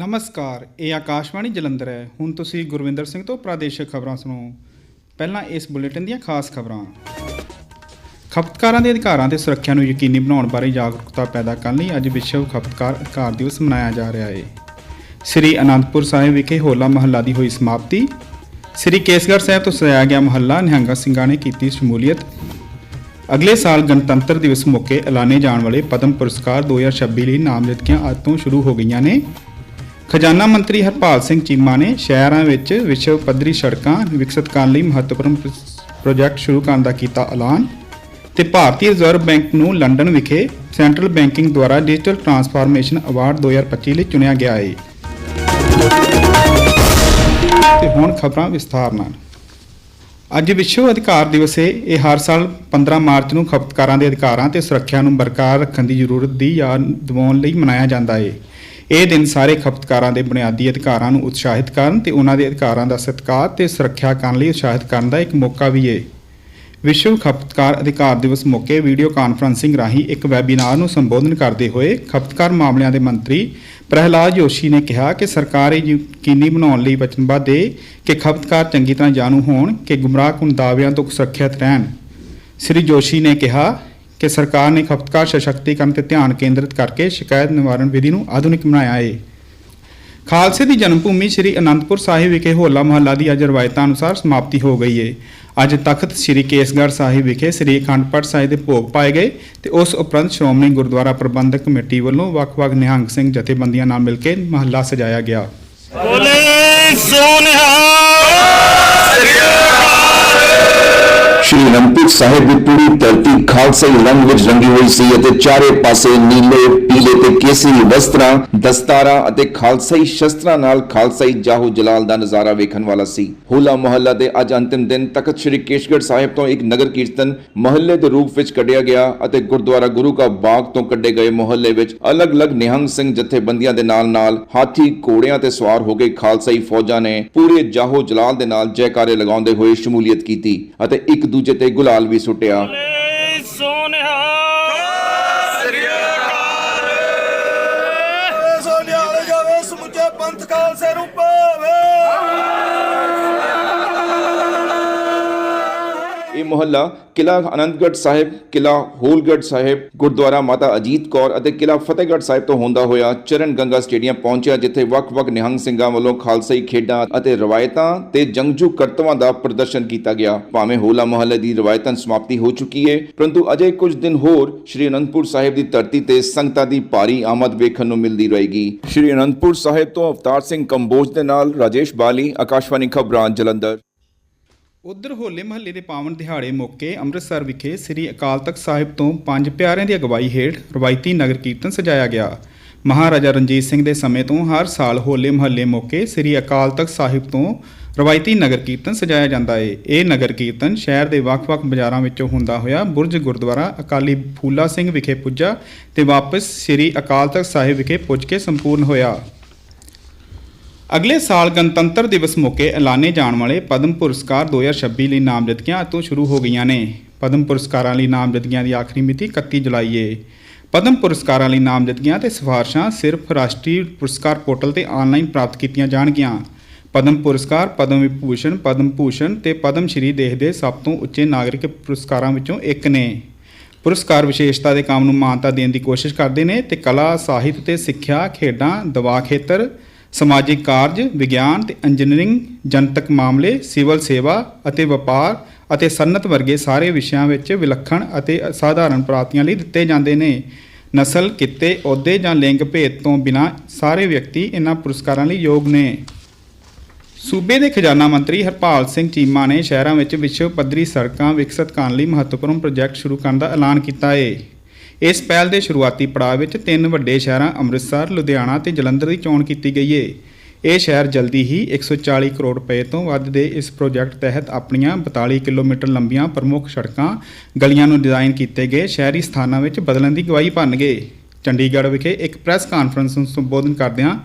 ਨਮਸਕਾਰ, ਇਹ ਆਕਾਸ਼ਵਾਣੀ ਜਲੰਧਰ ਹੈ। ਹੁਣ ਤੁਸੀਂ ਗੁਰਵਿੰਦਰ ਸਿੰਘ ਤੋਂ ਪ੍ਰਾਦੇਸ਼ਿਕ ਖਬਰਾਂ ਸੁਣੋ। ਪਹਿਲਾਂ ਇਸ ਬੁਲੇਟਿਨ ਦੀਆਂ ਖਾਸ ਖਬਰਾਂ। ਖਪਤਕਾਰਾਂ ਦੇ ਅਧਿਕਾਰਾਂ ਤੇ ਸੁਰੱਖਿਆ ਨੂੰ ਯਕੀਨੀ ਬਣਾਉਣ ਬਾਰੇ ਜਾਗਰੂਕਤਾ ਪੈਦਾ ਕਰਨ ਲਈ ਅੱਜ ਵਿਸ਼ਵ ਖਪਤਕਾਰ ਅਧਿਕਾਰ ਦਿਵਸ ਮਨਾਇਆ ਜਾ ਰਿਹਾ ਹੈ। ਸ੍ਰੀ ਅਨੰਦਪੁਰ ਸਾਹਿਬ ਵਿਖੇ ਹੋਲਾ ਮਹੱਲਾ ਦੀ ਹੋਈ ਸਮਾਪਤੀ। ਸ੍ਰੀ ਕੇਸਗੜ੍ਹ ਸਾਹਿਬ ਤੋਂ ਸਜਾਇਆ ਗਿਆ ਮਹੱਲਾ ਨਿਹੰਗ ਸਿੰਘਾਂ ਨੇ ਕੀਤੀ ਸ਼ਮੂਲੀਅਤ। ਅਗਲੇ ਸਾਲ ਗਣਤੰਤਰ ਦਿਵਸ ਮੌਕੇ ਐਲਾਨੇ ਜਾਣ ਵਾਲੇ ਪਦਮ ਪੁਰਸਕਾਰ 2026 ਲਈ ਨਾਮਜ਼ਦਗੀਆਂ ਅੱਜ ਤੋਂ ਸ਼ੁਰੂ ਹੋ ਗਈਆਂ ਨੇ। ਖਜ਼ਾਨਾ ਮੰਤਰੀ ਹਰਪਾਲ ਸਿੰਘ ਚੀਮਾ ਨੇ ਸ਼ਹਿਰਾਂ ਵਿੱਚ ਵਿਸ਼ਵ ਪੱਧਰੀ ਸੜਕਾਂ ਵਿਕਸਿਤ ਕਰਨ ਲਈ ਮਹੱਤਵਪੂਰਨ ਪ੍ਰੋਜੈਕਟ ਸ਼ੁਰੂ ਕਰਨ ਦਾ ਕੀਤਾ ਐਲਾਨ ਤੇ ਭਾਰਤੀ ਰਿਜ਼ਰਵ ਬੈਂਕ ਨੂੰ ਲੰਡਨ ਵਿਖੇ ਸੈਂਟਰਲ ਬੈਂਕਿੰਗ ਦੁਆਰਾ ਡਿਜੀਟਲ ਟਰਾਂਸਫਾਰਮੇਸ਼ਨ ਅਵਾਰਡ 2025 ਲਈ ਚੁਣਿਆ ਗਿਆ ਹੈ ਤੇ ਹੁਣ ਖਬਰਾਂ ਵਿਸਥਾਰ ਨਾਲ। ਅੱਜ ਵਿਸ਼ਵ ਅਧਿਕਾਰ ਦਿਵਸ ਹੈ ਇਹ ਹਰ ਸਾਲ 15 ਮਾਰਚ ਨੂੰ ਖਪਤਕਾਰਾਂ ਦੇ ਅਧਿਕਾਰਾਂ ਤੇ ਸੁਰੱਖਿਆ ਨੂੰ ਬਰਕਰਾਰ ਰੱਖਣ ਦੀ ਜ਼ਰੂਰਤ ਦੀ ਯਾਦ ਦਿਵਾਉਣ ਲਈ ਮਨਾਇਆ ਜਾਂਦਾ ਹੈ ਇਹ ਦਿਨ ਸਾਰੇ ਖਪਤਕਾਰਾਂ ਦੇ ਬੁਨਿਆਦੀ ਅਧਿਕਾਰਾਂ ਨੂੰ ਉਤਸ਼ਾਹਿਤ ਕਰਨ ਤੇ ਉਹਨਾਂ ਦੇ ਅਧਿਕਾਰਾਂ ਦਾ ਸਤਿਕਾਰ ਤੇ ਸੁਰੱਖਿਆ ਕਰਨ ਲਈ ਉਤਸ਼ਾਹਿਤ ਕਰਨ ਦਾ ਇੱਕ ਮੌਕਾ ਵੀ ਹੈ ਵਿਸ਼ਵ ਖਪਤਕਾਰ ਅਧਿਕਾਰ ਦਿਵਸ ਮੌਕੇ ਵੀਡੀਓ ਕਾਨਫਰੰਸਿੰਗ ਰਾਹੀਂ ਇੱਕ ਵੈਬੀਨਾਰ ਨੂੰ ਸੰਬੋਧਨ ਕਰਦੇ ਹੋਏ ਖਪਤਕਾਰ ਮਾਮਲਿਆਂ ਦੇ ਮੰਤਰੀ ਪ੍ਰਹਿਲਾਦ ਜੋਸ਼ੀ ਨੇ ਕਿਹਾ ਕਿ ਸਰਕਾਰ ਇਹ ਯਕੀਨੀ ਬਣਾਉਣ ਲਈ ਵਚਨਬੱਧ ਹੈ ਕਿ ਖਪਤਕਾਰ ਚੰਗੀ ਤਰ੍ਹਾਂ ਜਾਣੂ ਹੋਣ, ਕਿ ਗੁੰਮਰਾਹਕੁਨ ਦਾਅਵਿਆਂ ਤੋਂ ਸੁਰੱਖਿਅਤ ਰਹਿਣ। ਸ੍ਰੀ ਜੋਸ਼ੀ ਨੇ ਕਿਹਾ ਕਿ ਸਰਕਾਰ ਨੇ ਖਪਤਕਾਰ ਸਸ਼ਕਤੀਕਰਨ ਤੇ ਧਿਆਨ ਕੇਂਦਰਿਤ ਕਰਕੇ ਸ਼ਿਕਾਇਤ ਨਿਵਾਰਣ ਵਿਧੀ ਨੂੰ ਆਧੁਨਿਕ ਬਣਾਇਆ ਹੈ ਖਾਲਸੇ ਦੀ ਜਨਮ ਭੂਮੀ ਸ੍ਰੀ ਅਨੰਦਪੁਰ ਸਾਹਿਬ ਵਿਖੇ ਹੋਲਾ ਮਹੱਲਾ ਦੀ ਅੱਜ ਰਵਾਇਤਾਂ ਅਨੁਸਾਰ ਸਮਾਪਤੀ ਹੋ ਗਈ ਹੈ ਅੱਜ ਤਖਤ ਸ੍ਰੀ ਕੇਸਗੜ੍ਹ ਸਾਹਿਬ ਵਿਖੇ ਸ੍ਰੀ ਅਖੰਡ ਪਾਠ ਸਾਹਿਬ ਦੇ ਭੋਗ ਪਾਏ ਗਏ ਤੇ ਉਸ ਉਪਰੰਤ ਸ਼੍ਰੋਮਣੀ ਗੁਰਦੁਆਰਾ ਪ੍ਰਬੰਧਕ ਕਮੇਟੀ ਵੱਲੋਂ ਵੱਖ-ਵੱਖ ਨਿਹੰਗ ਸਿੰਘ ਜਥੇਬੰਦੀਆਂ ਨਾਲ ਮਿਲ ਕੇ ਮਹੱਲਾ ਸਜਾਇਆ ਗਿਆ। ਬੋਲੇ ਸੋਨਿਹਾਲ! ਸ਼੍ਰੀ ਅਨੰਦਪੁਰ ਸਾਹਿਬ ਦੀ ਪੂਰੀ ਧਰਤੀ ਖਾਲਸਾਈ ਰੰਗ ਵਿੱਚ ਰੰਗੀ ਹੋਈ ਸੀ ਅਤੇ ਚਾਰੇ ਪਾਸੇ ਨੀਲੇ, ਪੀਲੇ ਤੇ ਕੇਸਰੀ ਵਸਤਰਾਂ, ਦਸਤਾਰਾਂ ਅਤੇ ਖਾਲਸਾਈ ਸ਼ਸਤਰਾਂ ਨਾਲ ਖਾਲਸਾਈ ਜਾਹੋ ਜਲਾਲ ਦਾ ਨਜ਼ਾਰਾ ਵੇਖਣ ਵਾਲਾ ਸੀ। ਹੋਲਾ ਮੁਹੱਲਾ ਦੇ ਅੱਜ ਅੰਤਿਮ ਦਿਨ ਤਖਤ ਸ਼੍ਰੀ ਕੇਸ਼ਗੜ੍ਹ ਸਾਹਿਬ ਤੋਂ ਇੱਕ ਨਗਰ ਕੀਰਤਨ ਮਹੱਲੇ ਦੇ ਰੂਪ ਵਿੱਚ ਕੱਢਿਆ ਗਿਆ ਅਤੇ ਗੁਰਦੁਆਰਾ ਗੁਰੂ ਕਾ ਬਾਗ ਤੋਂ ਕੱਢੇ ਗਏ ਮੁਹੱਲੇ ਵਿੱਚ ਅਲੱਗ-ਅਲੱਗ ਨਿਹੰਗ ਸਿੰਘ ਜਥੇਬੰਦੀਆਂ ਦੇ ਨਾਲ-ਨਾਲ ਹਾਥੀ ਘੋੜਿਆਂ ਤੇ ਸਵਾਰ ਹੋ ਗਏ ਖਾਲਸਾਈ ਫੌਜਾਂ ਨੇ ਪੂਰੇ ਜਾਹੋ ਜਲਾਲ ਦੇ ਨਾਲ ਜੈਕਾਰੇ ਲਗਾਉਂਦੇ ਹੋਏ ਸ਼ਮੂਲੀਅਤ ਕੀਤੀ ਅਤੇ ਇੱਕ ਦੂਜੇ ਤੇ ਗੁਲਾਲ ਵੀ ਸੁੱਟਿਆ। ਮੁਹੱਲਾ ਕਿਲਾ ਆਨੰਦਗੜ੍ਹ ਸਾਹਿਬ ਕਿਲਾ ਹੋਲਗੜ੍ਹ ਸਾਹਿਬ, ਗੁਰਦੁਆਰਾ ਮਾਤਾ ਅਜੀਤ ਕੌਰ ਅਤੇ ਕਿਲਾ ਫਤਿਹਗੜ੍ਹ ਸਾਹਿਬ ਤੋਂ ਹੁੰਦਾ ਹੋਇਆ ਚਰਨ ਗੰਗਾ ਸਟੇਡੀਅਮ ਪਹੁੰਚਿਆ, ਜਿੱਥੇ ਵੱਖ-ਵੱਖ ਨਿਹੰਗ ਸਿੰਘਾਂ ਵੱਲੋਂ ਖਾਲਸਾਈ ਖੇਡਾਂ ਅਤੇ ਰਵਾਇਤਾਂ ਤੇ ਜੰਗਜੂ ਕਰਤਵਾਂ ਦਾ ਪ੍ਰਦਰਸ਼ਨ ਕੀਤਾ ਗਿਆ। ਭਾਵੇਂ ਹੋਲਾ ਮੁਹੱਲੇ ਦੀ ਰਵਾਇਤਾਂ ਸਮਾਪਤੀ ਹੋ ਚੁੱਕੀ ਹੈ ਪਰੰਤੂ ਅਜੇ ਕੁਝ ਦਿਨ ਹੋਰ ਸ਼੍ਰੀ ਅਨੰਦਪੁਰ ਸਾਹਿਬ ਦੀ ਧਰਤੀ ਤੇ ਸੰਗਤਾਂ ਦੀ ਭਾਰੀ ਆਮਦ ਵੇਖਣ ਨੂੰ ਮਿਲਦੀ ਰਹੇਗੀ। ਸ਼੍ਰੀ ਅਨੰਦਪੁਰ ਸਾਹਿਬ ਤੋਂ ਅਵਤਾਰ ਸਿੰਘ ਕੰਬੋਜ ਦੇ ਨਾਲ ਰਾਜੇਸ਼ ਬਾਲੀ, ਆਕਾਸ਼ਵਾਣੀ ਖਬਰਾਂ ਜਲੰਧਰ। ਉਧਰ ਹੋਲੇ ਮਹੱਲੇ ਦੇ ਪਾਵਨ ਦਿਹਾੜੇ ਮੌਕੇ ਅੰਮ੍ਰਿਤਸਰ ਵਿਖੇ ਸ੍ਰੀ ਅਕਾਲ ਤਖਤ ਸਾਹਿਬ ਤੋਂ ਪੰਜ ਪਿਆਰਿਆਂ ਦੀ ਅਗਵਾਈ ਹੇਠ ਰਵਾਇਤੀ ਨਗਰ ਕੀਰਤਨ ਸਜਾਇਆ ਗਿਆ। ਮਹਾਰਾਜਾ ਰਣਜੀਤ ਸਿੰਘ ਦੇ ਸਮੇਂ ਤੋਂ ਹਰ ਸਾਲ ਹੋਲੇ ਮਹੱਲੇ ਮੌਕੇ ਸ੍ਰੀ ਅਕਾਲ ਤਖਤ ਸਾਹਿਬ ਤੋਂ ਰਵਾਇਤੀ ਨਗਰ ਕੀਰਤਨ ਸਜਾਇਆ ਜਾਂਦਾ ਏ। ਇਹ ਨਗਰ ਕੀਰਤਨ ਸ਼ਹਿਰ ਦੇ ਵੱਖ-ਵੱਖ ਬਾਜ਼ਾਰਾਂ ਵਿੱਚੋਂ ਹੁੰਦਾ ਹੋਇਆ ਬੁਰਜ ਗੁਰਦੁਆਰਾ ਅਕਾਲੀ ਫੂਲਾ ਸਿੰਘ ਵਿਖੇ ਪੁੱਜਾ ਤੇ ਵਾਪਸ ਸ੍ਰੀ ਅਕਾਲ ਤਖਤ ਸਾਹਿਬ ਵਿਖੇ ਪੁੱਜ ਕੇ ਸੰਪੂਰਨ ਹੋਇਆ। ਅਗਲੇ ਸਾਲ ਗਣਤੰਤਰ ਦਿਵਸ ਮੌਕੇ ਐਲਾਨੇ ਜਾਣ ਵਾਲੇ ਪਦਮ ਪੁਰਸਕਾਰ 2026 ਲਈ ਨਾਮਜ਼ਦਗੀਆਂ ਤੋਂ ਸ਼ੁਰੂ ਹੋ ਗਈਆਂ ਨੇ। ਪਦਮ ਪੁਰਸਕਾਰਾਂ ਲਈ ਨਾਮਜ਼ਦਗੀਆਂ ਦੀ ਆਖਰੀ ਮਿਤੀ 31 ਜੁਲਾਈ ਹੈ ਪਦਮ ਪੁਰਸਕਾਰਾਂ ਲਈ ਨਾਮਜ਼ਦਗੀਆਂ ਤੇ ਸਿਫਾਰਸ਼ਾਂ ਸਿਰਫ ਰਾਸ਼ਟਰੀ ਪੁਰਸਕਾਰ ਪੋਰਟਲ ਤੇ ਆਨਲਾਈਨ ਪ੍ਰਾਪਤ ਕੀਤੀਆਂ ਜਾਣਗੀਆਂ। ਪਦਮ ਪੁਰਸਕਾਰ, ਪਦਮ ਵਿਭੂਸ਼ਣ, ਪਦਮ ਭੂਸ਼ਣ ਤੇ ਪਦਮ ਸ਼੍ਰੀ ਦੇਸ਼ ਦੇ ਸਭ ਤੋਂ ਉੱਚੇ ਨਾਗਰਿਕ ਪੁਰਸਕਾਰਾਂ ਵਿੱਚੋਂ ਇੱਕ ਨੇ। ਪੁਰਸਕਾਰ ਵਿਸ਼ੇਸ਼ਤਾ ਦੇ ਕੰਮ ਨੂੰ ਮਾਨਤਾ ਦੇਣ ਦੀ ਕੋਸ਼ਿਸ਼ ਕਰਦੇ ਨੇ ਤੇ ਕਲਾ, ਸਾਹਿਤ ਤੇ ਸਿੱਖਿਆ, ਖੇਡਾਂ ਦਵਾ ਖੇਤਰ ਸਮਾਜਿਕ ਕਾਰਜ, ਵਿਗਿਆਨ ਤੇ ਇੰਜੀਨੀਅਰਿੰਗ ਜਨਤਕ ਮਾਮਲੇ, ਸਿਵਲ ਸੇਵਾ ਅਤੇ ਵਪਾਰ ਅਤੇ ਸਨਅਤ ਵਰਗੇ ਸਾਰੇ ਵਿਸ਼ਿਆਂ ਵਿੱਚ ਵਿਲੱਖਣ ਅਤੇ ਅਸਾਧਾਰਨ ਪ੍ਰਾਪਤੀਆਂ ਲਈ ਦਿੱਤੇ ਜਾਂਦੇ ਨੇ। ਨਸਲ, ਕਿੱਤੇ, ਅਹੁਦੇ ਜਾਂ ਲਿੰਗ ਭੇਦ ਤੋਂ ਬਿਨਾਂ ਸਾਰੇ ਵਿਅਕਤੀ ਇਹਨਾਂ ਪੁਰਸਕਾਰਾਂ ਲਈ ਯੋਗ ਨੇ। ਸੂਬੇ ਦੇ ਖਜ਼ਾਨਾ ਮੰਤਰੀ ਹਰਪਾਲ ਸਿੰਘ ਚੀਮਾ ਨੇ ਸ਼ਹਿਰਾਂ ਵਿੱਚ ਵਿਸ਼ਵ ਪੱਧਰੀ ਸੜਕਾਂ ਵਿਕਸਿਤ ਕਰਨ ਲਈ ਮਹੱਤਵਪੂਰਨ ਪ੍ਰੋਜੈਕਟ ਸ਼ੁਰੂ ਕਰਨ ਦਾ ਐਲਾਨ ਕੀਤਾ ਹੈ ਇਸ ਪਹਿਲ ਦੇ ਸ਼ੁਰੂਆਤੀ ਪੜਾਅ ਵਿੱਚ ਤਿੰਨ ਵੱਡੇ ਸ਼ਹਿਰਾਂ ਅੰਮ੍ਰਿਤਸਰ, ਲੁਧਿਆਣਾ ਤੇ ਜਲੰਧਰ ਦੀ ਚੋਣ ਕੀਤੀ ਗਈ ਏ। ਇਹ ਸ਼ਹਿਰ ਜਲਦੀ ਹੀ 140 ਕਰੋੜ ਰੁਪਏ ਤੋਂ ਵੱਧ ਦੇ ਇਸ ਪ੍ਰੋਜੈਕਟ ਤਹਿਤ ਆਪਣੀਆਂ 42 ਕਿਲੋਮੀਟਰ ਲੰਬੀਆਂ ਪ੍ਰਮੁੱਖ ਸੜਕਾਂ, ਗਲੀਆਂ ਨੂੰ ਡਿਜ਼ਾਈਨ ਕੀਤੇ ਗਏ ਸ਼ਹਿਰੀ ਸਥਾਨਾਂ ਵਿੱਚ ਬਦਲਣ ਦੀ ਗਵਾਹੀ ਭਰਨਗੇ। ਚੰਡੀਗੜ੍ਹ ਵਿਖੇ ਇੱਕ ਪ੍ਰੈਸ ਕਾਨਫਰੰਸ ਨੂੰ ਸੰਬੋਧਨ ਕਰਦਿਆਂ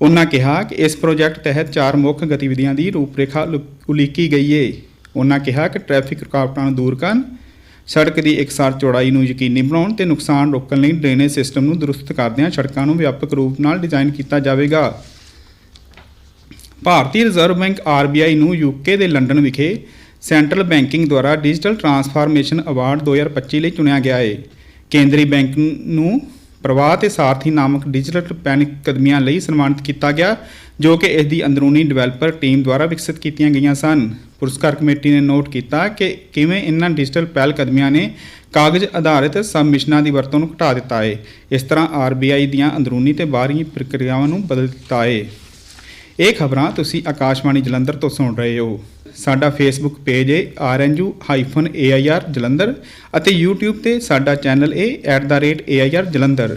ਉਨ੍ਹਾਂ ਕਿਹਾ ਕਿ ਇਸ ਪ੍ਰੋਜੈਕਟ ਤਹਿਤ ਚਾਰ ਮੁੱਖ ਗਤੀਵਿਧੀਆਂ ਦੀ ਰੂਪਰੇਖਾ ਉਲ- ਉਲੀਕੀ ਗਈ ਏ। ਉਨ੍ਹਾਂ ਕਿਹਾ ਕਿ ਟ੍ਰੈਫਿਕ ਰੁਕਾਵਟਾਂ ਨੂੰ ਦੂਰ ਕਰਨ ਸੜਕ ਦੀ ਇਕਸਾਰ ਚੌੜਾਈ ਨੂੰ ਯਕੀਨੀ ਬਣਾਉਣ ਤੇ ਨੁਕਸਾਨ ਰੋਕਣ ਲਈ ਡਰੇਨੇਜ ਸਿਸਟਮ ਨੂੰ ਦਰੁਸਤ ਕਰਦਿਆਂ ਸੜਕਾਂ ਨੂੰ ਵਿਆਪਕ ਰੂਪ ਨਾਲ ਡਿਜ਼ਾਈਨ ਕੀਤਾ ਜਾਵੇਗਾ। ਭਾਰਤੀ ਰਿਜ਼ਰਵ ਬੈਂਕ ਆਰਬੀਆਈ ਨੂੰ ਯੂਕੇ ਦੇ ਲੰਡਨ ਵਿਖੇ ਸੈਂਟਰਲ ਬੈਂਕਿੰਗ ਦੁਆਰਾ ਡਿਜੀਟਲ ਟਰਾਂਸਫਾਰਮੇਸ਼ਨ ਅਵਾਰਡ 2025 ਲਈ ਚੁਣਿਆ ਗਿਆ ਹੈ ਕੇਂਦਰੀ ਬੈਂਕ ਨੂੰ ਪ੍ਰਵਾਹ ਤੇ ਸਾਰਥੀ ਨਾਮਕ ਡਿਜੀਟਲ ਪੈਨਿਕ ਕਦਮੀਆਂ ਲਈ ਸਨਮਾਨਿਤ ਕੀਤਾ ਗਿਆ, ਜੋ ਕਿ ਇਸ ਦੀ ਅੰਦਰੂਨੀ ਡਿਵੈਲਪਰ ਟੀਮ ਦੁਆਰਾ ਵਿਕਸਿਤ ਕੀਤੀਆਂ ਗਈਆਂ ਸਨ। ਪੁਰਸਕਾਰ ਕਮੇਟੀ ਨੇ ਨੋਟ ਕੀਤਾ ਕਿ ਕਿਵੇਂ ਇਹਨਾਂ ਡਿਜੀਟਲ ਪਹਿਲ ਕਦਮੀਆਂ ਨੇ ਕਾਗਜ਼ ਆਧਾਰਿਤ ਸਬਮਿਸ਼ਨਾਂ ਦੀ ਵਰਤੋਂ ਨੂੰ ਘਟਾ ਦਿੱਤਾ ਹੈ ਇਸ ਤਰ੍ਹਾਂ ਆਰਬੀਆਈ ਦੀਆਂ ਅੰਦਰੂਨੀ ਤੇ ਬਾਹਰੀ ਪ੍ਰਕਿਰਿਆਵਾਂ ਨੂੰ ਬਦਲ ਦਿੱਤਾ ਹੈ ਇਹ ਖਬਰਾਂ ਤੁਸੀਂ ਆਕਾਸ਼ਵਾਣੀ ਜਲੰਧਰ ਤੋਂ ਸੁਣ ਰਹੇ ਹੋ। ਸਾਡਾ ਫੇਸਬੁੱਕ ਪੇਜ ਹੈ rnu-air ਜਲੰਧਰ ਅਤੇ YouTube ਤੇ ਸਾਡਾ ਚੈਨਲ ਹੈ @air ਜਲੰਧਰ।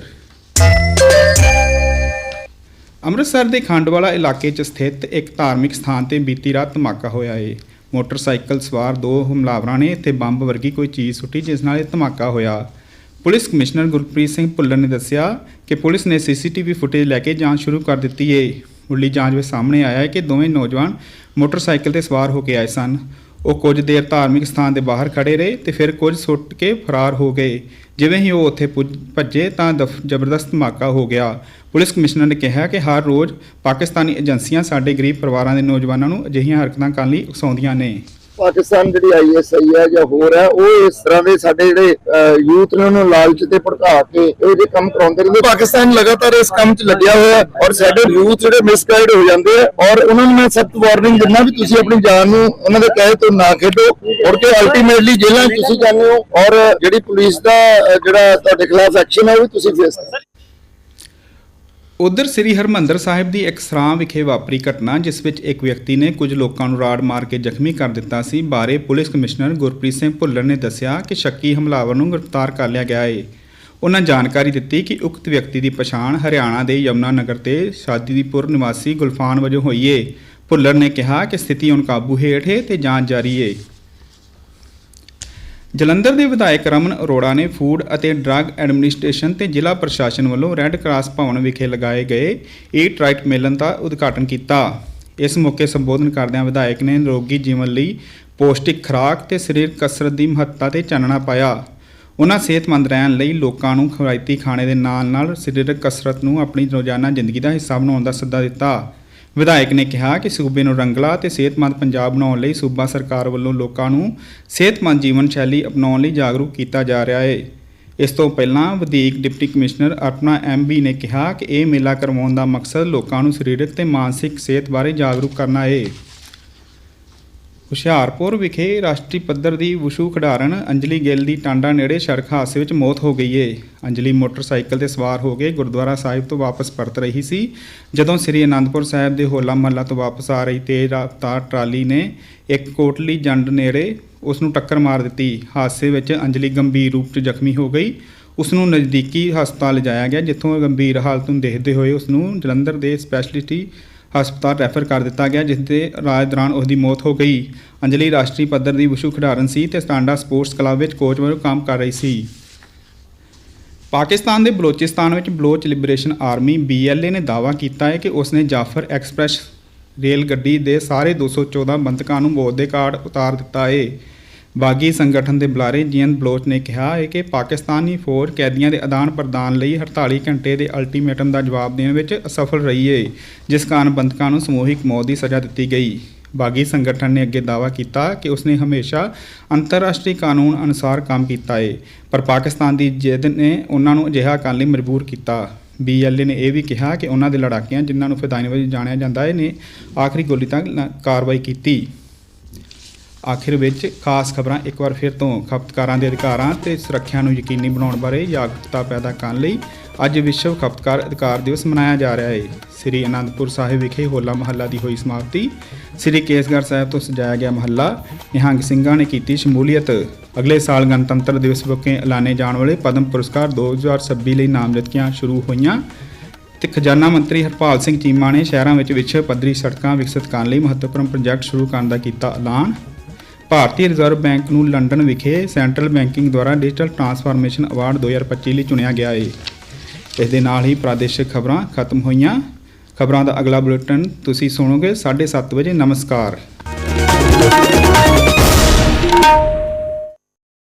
ਅੰਮ੍ਰਿਤਸਰ ਦੇ ਖੰਡਵਾਲਾ ਇਲਾਕੇ 'ਚ ਸਥਿਤ ਇੱਕ ਧਾਰਮਿਕ ਸਥਾਨ ਤੇ ਬੀਤੀ ਰਾਤ ਧਮਾਕਾ ਹੋਇਆ ਹੈ ਮੋਟਰਸਾਈਕਲ ਸਵਾਰ ਦੋ ਹਮਲਾਵਰਾਂ ਨੇ ਇੱਥੇ ਬੰਬ ਵਰਗੀ ਕੋਈ ਚੀਜ਼ ਸੁੱਟੀ ਜਿਸ ਨਾਲ ਇਹ ਧਮਾਕਾ ਹੋਇਆ। ਪੁਲਿਸ ਕਮਿਸ਼ਨਰ ਗੁਰਪ੍ਰੀਤ ਸਿੰਘ ਭੁੱਲਰ ਨੇ ਦੱਸਿਆ ਕਿ ਪੁਲਿਸ ਨੇ ਸੀਸੀਟੀਵੀ ਫੁਟੇਜ ਲੈ ਕੇ ਜਾਂਚ ਸ਼ੁਰੂ ਕਰ ਦਿੱਤੀ ਹੈ ਮੁੱਢਲੀ ਜਾਂਚ ਵਿੱਚ ਸਾਹਮਣੇ ਆਇਆ ਹੈ ਕਿ ਦੋਵੇਂ ਨੌਜਵਾਨ ਮੋਟਰਸਾਈਕਲ ਤੇ ਸਵਾਰ ਹੋ ਕੇ ਆਏ ਸਨ। ਉਹ ਕੁਝ ਦੇਰ ਧਾਰਮਿਕ ਸਥਾਨ ਦੇ ਬਾਹਰ ਖੜੇ ਰਹੇ ਤੇ ਫਿਰ ਕੁਝ ਸੁੱਟ ਕੇ ਫਰਾਰ ਹੋ ਗਏ। ਜਿਵੇਂ ਹੀ ਉਹ ਉੱਥੇ ਪੁੱਜ- ਭੱਜੇ ਤਾਂ ਦਫ- ਜ਼ਬਰਦਸਤ ਧਮਾਕਾ ਹੋ ਗਿਆ। ਪੁਲਿਸ ਕਮਿਸ਼ਨਰ ਨੇ ਕਿਹਾ ਕਿ ਹਰ ਰੋਜ਼ ਪਾਕਿਸਤਾਨੀ ਏਜੰਸੀਆਂ ਸਾਡੇ ਗਰੀਬ ਪਰਿਵਾਰਾਂ ਦੇ ਨੌਜਵਾਨਾਂ ਨੂੰ ਅਜਿਹੀਆਂ ਹਰਕਤਾਂ ਕਰਨ ਲਈ ਉਕਸਾਉਂਦੀਆਂ ਨੇ। ਪਾਕਿਸਤਾਨ ਜਿਹੜੀ ਆਈਐਸਆਈ ਹੈ ਜਾਂ ਹੋਰ ਹੈ, ਉਹ ਇਸ ਤਰ੍ਹਾਂ ਦੇ ਸਾਡੇ ਜਿਹੜੇ ਯੂਥ ਨੇ ਉਹਨੂੰ ਲਾਲਚ ਤੇ ਭੜਕਾ ਕੇ ਇਹੋ ਜਿਹੇ ਕੰਮ ਕਰਾਉਂਦੇ ਰਹਿੰਦੇ ਪਾਕਿਸਤਾਨ ਲਗਾਤਾਰ ਇਸ ਕੰਮ 'ਚ ਲੱਗਿਆ ਹੋਇਆ ਔਰ ਸਾਡੇ ਯੂਥ ਜਿਹੜੇ ਮਿਸਗਾਈਡ ਹੋ ਜਾਂਦੇ ਆ ਔਰ ਉਹਨਾਂ ਨੂੰ ਮੈਂ ਸਖਤ ਵਾਰਨਿੰਗ ਦਿੰਦਾ ਵੀ ਤੁਸੀਂ ਆਪਣੀ ਜਾਨ ਨੂੰ ਉਹਨਾਂ ਦੇ ਕਹੇ ਤੋਂ ਨਾ ਖੇਡੋ ਔਰ ਕਿ ਅਲਟੀਮੇਟਲੀ ਜੇਲ੍ਹਾਂ ਤੁਸੀਂ ਜਾਂਦੇ ਹੋ ਔਰ ਜਿਹੜੀ ਪੁਲਿਸ ਦਾ ਜਿਹੜਾ ਤੁਹਾਡੇ ਖਿਲਾਫ ਐਕਸ਼ਨ ਹੈ ਉਹ ਵੀ ਤੁਸੀਂ ਫੇਸ ਕਰੋ। ਉਧਰ ਸ੍ਰੀ ਹਰਮੰਦਰ ਸਾਹਿਬ ਦੀ ਇੱਕ ਸਰਾਂ ਵਿਖੇ ਵਾਪਰੀ ਘਟਨਾ, ਜਿਸ ਵਿੱਚ ਇੱਕ ਵਿਅਕਤੀ ਨੇ ਕੁਝ ਲੋਕਾਂ ਨੂੰ ਰਾੜ ਮਾਰ ਕੇ ਜ਼ਖਮੀ ਕਰ ਦਿੱਤਾ ਸੀ। ਬਾਰੇ ਪੁਲਿਸ ਕਮਿਸ਼ਨਰ ਗੁਰਪ੍ਰੀਤ ਸਿੰਘ ਭੁੱਲਰ ਨੇ ਦੱਸਿਆ ਕਿ ਸ਼ੱਕੀ ਹਮਲਾਵਰ ਨੂੰ ਗ੍ਰਿਫਤਾਰ ਕਰ ਲਿਆ ਗਿਆ ਹੈ ਉਹਨਾਂ ਜਾਣਕਾਰੀ ਦਿੱਤੀ ਕਿ ਉਕਤ ਵਿਅਕਤੀ ਦੀ ਪਛਾਣ ਹਰਿਆਣਾ ਦੇ ਯਮਨਾ ਨਗਰ ਤੇ ਸ਼ਾਦੀਪੁਰ ਨਿਵਾਸੀ ਗੁਲਫਾਨ ਵਜੋਂ ਹੋਈ ਹੈ ਭੁੱਲਰ ਨੇ ਕਿਹਾ ਕਿ ਸਥਿਤੀ ਹੁਣ ਕਾਬੂ ਹੇਠ ਹੈ ਤੇ ਜਾਂਚ ਜਾਰੀ ਹੈ ਜਲੰਧਰ ਦੇ ਵਿਧਾਇਕ ਰਮਨ ਅਰੋੜਾ ਨੇ ਫੂਡ ਅਤੇ ਡਰੱਗ ਐਡਮਿਨਿਸਟ੍ਰੇਸ਼ਨ ਤੇ ਜ਼ਿਲ੍ਹਾ ਪ੍ਰਸ਼ਾਸਨ ਵੱਲੋਂ ਰੈੱਡ ਕਰਾਸ ਭਵਨ ਵਿਖੇ ਲਗਾਏ ਗਏ ਈਟ ਰਾਈਟ ਮੇਲਨ ਦਾ ਉਦਘਾਟਨ ਕੀਤਾ। ਇਸ ਮੌਕੇ ਸੰਬੋਧਨ ਕਰਦਿਆਂ ਵਿਧਾਇਕ ਨੇ ਨਿਰੋਗੀ ਜੀਵਨ ਲਈ ਪੌਸ਼ਟਿਕ ਖੁਰਾਕ ਤੇ ਸਰੀਰਕ ਕਸਰਤ ਦੀ ਮਹੱਤਤਾ ਤੇ ਚਾਨਣਾ ਪਾਇਆ। ਉਹਨਾਂ ਸਿਹਤਮੰਦ ਰਹਿਣ ਲਈ ਲੋਕਾਂ ਨੂੰ ਖਵਾਇਤੀ ਖਾਣੇ ਦੇ ਨਾਲ-ਨਾਲ ਸਰੀਰਕ ਕਸਰਤ ਨੂੰ ਆਪਣੀ ਰੋਜ਼ਾਨਾ ਜ਼ਿੰਦਗੀ ਦਾ ਹਿੱਸਾ ਬਣਾਉਣ ਦਾ ਸੱਦਾ ਦਿੱਤਾ। ਵਿਧਾਇਕ ਨੇ ਕਿਹਾ ਕਿ ਸੂਬੇ ਨੂੰ ਰੰਗਲਾ ਤੇ ਸਿਹਤਮੰਦ ਪੰਜਾਬ ਬਣਾਉਣ ਲਈ ਸੂਬਾ ਸਰਕਾਰ ਵੱਲੋਂ ਲੋਕਾਂ ਨੂੰ ਸਿਹਤਮੰਦ ਜੀਵਨ ਸ਼ੈਲੀ ਅਪਣਾਉਣ ਲਈ ਜਾਗਰੂਕ ਕੀਤਾ ਜਾ ਰਿਹਾ ਹੈ। ਇਸ ਤੋਂ ਪਹਿਲਾਂ ਵਧੀਕ ਡਿਪਟੀ ਕਮਿਸ਼ਨਰ ਅਰਪਨਾ ਐਮਬੀ ਨੇ ਕਿਹਾ ਕਿ ਇਹ ਮੇਲਾ ਕਰਵਾਉਣ ਦਾ ਮਕਸਦ ਲੋਕਾਂ ਨੂੰ ਸਰੀਰਕ ਤੇ ਮਾਨਸਿਕ ਸਿਹਤ ਬਾਰੇ ਜਾਗਰੂਕ ਕਰਨਾ ਹੈ। ਹੁਸ਼ਿਆਰਪੁਰ ਵਿਖੇ ਰਾਸ਼ਟਰੀ ਪੱਧਰ ਦੀ ਵੁਸ਼ੂ ਖਿਡਾਰਨ ਅੰਜਲੀ ਗਿੱਲ ਦੀ ਟਾਂਡਾ ਨੇੜੇ ਸੜਕ ਹਾਦਸੇ ਵਿੱਚ ਮੌਤ ਹੋ ਗਈ ਏ। ਅੰਜਲੀ ਮੋਟਰਸਾਈਕਲ ਤੇ ਸਵਾਰ ਹੋ ਕੇ ਗੁਰਦੁਆਰਾ ਸਾਹਿਬ ਤੋਂ ਵਾਪਸ ਪਰਤ ਰਹੀ ਸੀ, ਜਦੋਂ ਸ੍ਰੀ ਅਨੰਦਪੁਰ ਸਾਹਿਬ ਦੇ ਹੋਲਾ ਮਹੱਲਾ ਤੋਂ ਵਾਪਸ ਆ ਰਹੀ ਤੇਜ਼ ਰਫ਼ਤਾਰ ਟਰਾਲੀ ਨੇ ਇੱਕ ਕੋਟਲੀ ਜੰਡ ਨੇੜੇ ਉਸ ਨੂੰ ਟੱਕਰ ਮਾਰ ਦਿੱਤੀ। ਹਾਦਸੇ ਵਿੱਚ ਅੰਜਲੀ ਗੰਭੀਰ ਰੂਪ 'ਚ ਜ਼ਖਮੀ ਹੋ ਗਈ। ਉਸ ਨੂੰ ਨਜ਼ਦੀਕੀ ਹਸਪਤਾਲ ਲਿਜਾਇਆ ਗਿਆ, ਜਿੱਥੋਂ ਗੰਭੀਰ ਹਾਲਤ ਨੂੰ ਦੇਖਦੇ ਹੋਏ ਉਸ ਨੂੰ ਜਲੰਧਰ ਦੇ ਸਪੈਸ਼ਲਿਟੀ ਹਸਪਤਾਲ ਰੈਫਰ ਕਰ ਦਿੱਤਾ ਗਿਆ ਜਿਸ ਦੇ ਰਾਜ ਦੌਰਾਨ ਉਸ ਦੀ ਮੌਤ ਹੋ ਗਈ। ਅੰਜਲੀ ਰਾਸ਼ਟਰੀ ਪੱਧਰ ਦੀ ਵਿਸ਼ੂ ਖਿਡਾਰਨ ਸੀ ਤੇ ਸਟਾਂਡਾ ਸਪੋਰਟਸ ਕਲੱਬ ਵਿੱਚ ਕੋਚ ਵਜੋਂ ਕੰਮ ਕਰ ਰਹੀ ਸੀ। ਪਾਕਿਸਤਾਨ ਦੇ ਬਲੋਚਿਸਤਾਨ ਵਿੱਚ ਬਲੋਚ ਲਿਬਰੇਸ਼ਨ ਆਰਮੀ BLA ਨੇ ਦਾਅਵਾ ਕੀਤਾ ਹੈ ਕਿ ਉਸ ਨੇ ਜਾਫਰ ਐਕਸਪ੍ਰੈਸ ਰੇਲ ਗੱਡੀ ਦੇ ਸਾਰੇ 214 ਬੰਦਕਾਂ ਨੂੰ ਮੌਤ ਦੇ ਕਾਰਡ ਉਤਾਰ ਦਿੱਤਾ ਹੈ ਬਾਗੀ ਸੰਗਠਨ ਦੇ ਬੁਲਾਰੇ ਜੀਐਨ ਬਲੋਚ ਨੇ ਕਿਹਾ ਹੈ ਕਿ ਪਾਕਿਸਤਾਨੀ ਫੌਜ ਕੈਦੀਆਂ ਦੇ ਆਦਾਨ ਪ੍ਰਦਾਨ ਲਈ 48 ਘੰਟੇ ਦੇ ਅਲਟੀਮੇਟਮ ਦਾ ਜਵਾਬ ਦੇਣ ਵਿੱਚ ਅਸਫਲ ਰਹੀ ਹੈ ਜਿਸ ਕਾਰਨ ਬੰਦਕਾਂ ਨੂੰ ਸਮੂਹਿਕ ਮੌਤ ਦੀ ਸਜ਼ਾ ਦਿੱਤੀ ਗਈ। ਬਾਗੀ ਸੰਗਠਨ ਨੇ ਅੱਗੇ ਦਾਅਵਾ ਕੀਤਾ ਕਿ ਉਸਨੇ ਹਮੇਸ਼ਾ ਅੰਤਰਰਾਸ਼ਟਰੀ ਕਾਨੂੰਨ ਅਨੁਸਾਰ ਕੰਮ ਕੀਤਾ ਹੈ ਪਰ ਪਾਕਿਸਤਾਨ ਦੀ ਜਿੱਦ ਨੇ ਉਹਨਾਂ ਨੂੰ ਅਜਿਹਾ ਕਰਨ ਲਈ ਮਜਬੂਰ ਕੀਤਾ। ਬੀਐਲਏ ਨੇ ਇਹ ਵੀ ਕਿਹਾ ਕਿ ਉਹਨਾਂ ਦੇ ਲੜਾਕਿਆਂ ਜਿਨ੍ਹਾਂ ਨੂੰ ਫਿਦਾਇਨ ਵਜੋਂ ਜਾਣਿਆ ਜਾਂਦਾ ਹੈ ਨੇ ਆਖਰੀ ਗੋਲੀ ਤੱਕ ਕਾਰਵਾਈ ਕੀਤੀ। ਆਖਿਰ ਵਿੱਚ ਖਾਸ ਖਬਰਾਂ ਇੱਕ ਵਾਰ ਫਿਰ ਤੋਂ ਖਪਤਕਾਰਾਂ ਦੇ ਅਧਿਕਾਰਾਂ ਤੇ ਸੁਰੱਖਿਆ ਨੂੰ ਯਕੀਨੀ ਬਣਾਉਣ ਬਾਰੇ ਜਾਗਰੂਕਤਾ ਪੈਦਾ ਕਰਨ ਲਈ ਅੱਜ ਵਿਸ਼ਵ ਖਪਤਕਾਰ ਅਧਿਕਾਰ ਦਿਵਸ ਮਨਾਇਆ ਜਾ ਰਿਹਾ ਹੈ। ਸ੍ਰੀ ਅਨੰਦਪੁਰ ਸਾਹਿਬ ਵਿਖੇ ਹੋਲਾ ਮਹੱਲਾ ਦੀ ਹੋਈ ਸਮਾਪਤੀ। ਸ੍ਰੀ ਕੇਸਗੜ੍ਹ ਸਾਹਿਬ ਤੋਂ ਸਜਾਇਆ ਗਿਆ ਮਹੱਲਾ ਨਿਹੰਗ ਸਿੰਘਾਂ ਨੇ ਕੀਤੀ ਸ਼ਮੂਲੀਅਤ। ਅਗਲੇ ਸਾਲ ਗਣਤੰਤਰ ਦਿਵਸ ਮੌਕੇ ਐਲਾਨੇ ਜਾਣ ਵਾਲੇ ਪਦਮ ਪੁਰਸਕਾਰ 2026 ਲਈ ਨਾਮਜ਼ਦਗੀਆਂ ਸ਼ੁਰੂ ਹੋਈਆਂ। ਤੇ ਖਜ਼ਾਨਾ ਮੰਤਰੀ ਹਰਪਾਲ ਸਿੰਘ ਚੀਮਾ ਨੇ ਸ਼ਹਿਰਾਂ ਵਿੱਚ ਵਿਸ਼ਵ ਪੱਧਰੀ ਸੜਕਾਂ ਵਿਕਸਿਤ ਕਰਨ ਲਈ ਮਹੱਤਵਪੂਰਨ ਪ੍ਰੋਜੈਕਟ ਸ਼ੁਰੂ ਕਰਨ ਦਾ ਕੀਤਾ ਐਲਾਨ। ਭਾਰਤੀ ਰਿਜ਼ਰਵ ਬੈਂਕ ਨੂੰ ਲੰਡਨ ਵਿਖੇ ਸੈਂਟਰਲ ਬੈਂਕਿੰਗ ਦੁਆਰਾ ਡਿਜੀਟਲ ਟਰਾਂਸਫਾਰਮੇਸ਼ਨ ਅਵਾਰਡ 2025 ਲਈ ਚੁਣਿਆ ਗਿਆ ਹੈ ਇਸ ਦੇ ਨਾਲ ਹੀ ਪ੍ਰਾਦੇਸ਼ਿਕ ਖਬਰਾਂ ਖਤਮ ਹੋਈਆਂ। ਖਬਰਾਂ ਦਾ ਅਗਲਾ ਬੁਲੇਟਿਨ ਤੁਸੀਂ ਸੁਣੋਗੇ 7:30 ਵਜੇ। ਨਮਸਕਾਰ।